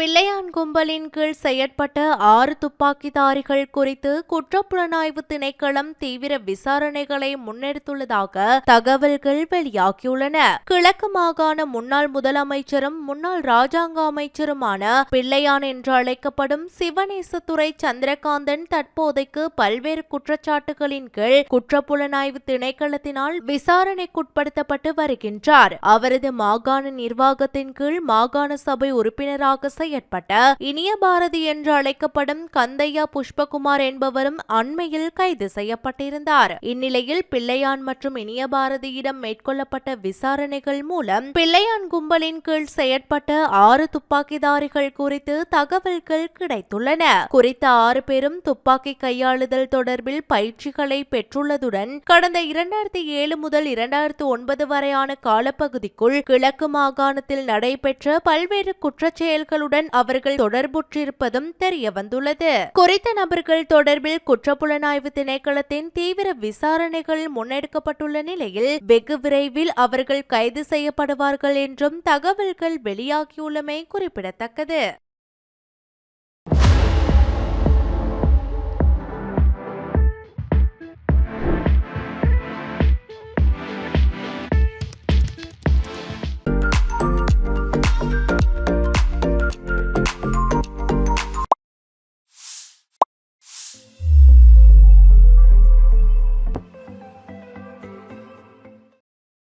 பிள்ளையான் கும்பலின் கீழ் செயற்பட்ட ஆறு துப்பாக்கிதாரிகள் குறித்து குற்றப்புலனாய்வு திணைக்களம் தீவிர விசாரணைகளை முன்னெடுத்துள்ளதாக தகவல்கள் வெளியாகியுள்ளன. கிழக்கு மாகாண முன்னாள் முதலமைச்சரும் முன்னாள் ராஜாங்க அமைச்சருமான பிள்ளையான் என்று அழைக்கப்படும் சிவநேசத்துறை சந்திரகாந்தன் தற்போதைக்கு பல்வேறு குற்றச்சாட்டுகளின் கீழ் குற்றப்புலனாய்வு திணைக்களத்தினால் விசாரணைக்குட்படுத்தப்பட்டு வருகின்றார். அவரது மாகாண நிர்வாகத்தின் கீழ் மாகாண சபை உறுப்பினராக ஏற்பட்ட இனிய பாரதி என்று அழைக்கப்படும் கந்தையா புஷ்பகுமார் என்பவரும் அண்மையில் கைது செய்யப்பட்டிருந்தார். இந்நிலையில் பிள்ளையான் மற்றும் இனிய பாரதியிடம் மேற்கொள்ளப்பட்ட விசாரணைகள் மூலம் பிள்ளையான் கும்பலின் கீழ் செயற்பட்ட ஆறு துப்பாக்கிதாரிகள் குறித்து தகவல்கள் கிடைத்துள்ளன. குறித்த ஆறு பேரும் துப்பாக்கி கையாளுதல் தொடர்பில் பயிற்சிகளை பெற்றுள்ளதுடன் கடந்த இரண்டாயிரத்தி ஏழு முதல் இரண்டாயிரத்து ஒன்பது வரையான காலப்பகுதிக்குள் கிழக்கு மாகாணத்தில் நடைபெற்ற பல்வேறு குற்றச்செயல்களுடன் அவர்கள் தொடர்புற்றிருப்பதும் தெரிய வந்துள்ளது குறித்த நபர்கள் தொடர்பில் குற்றப்புலனாய்வு திணைக்களத்தின் தீவிர விசாரணைகள் முன்னெடுக்கப்பட்டுள்ள நிலையில் வெகு விரைவில் அவர்கள் கைது செய்யப்படுவார்கள் என்றும் தகவல்கள் வெளியாகியுள்ளமை குறிப்பிடத்தக்கது.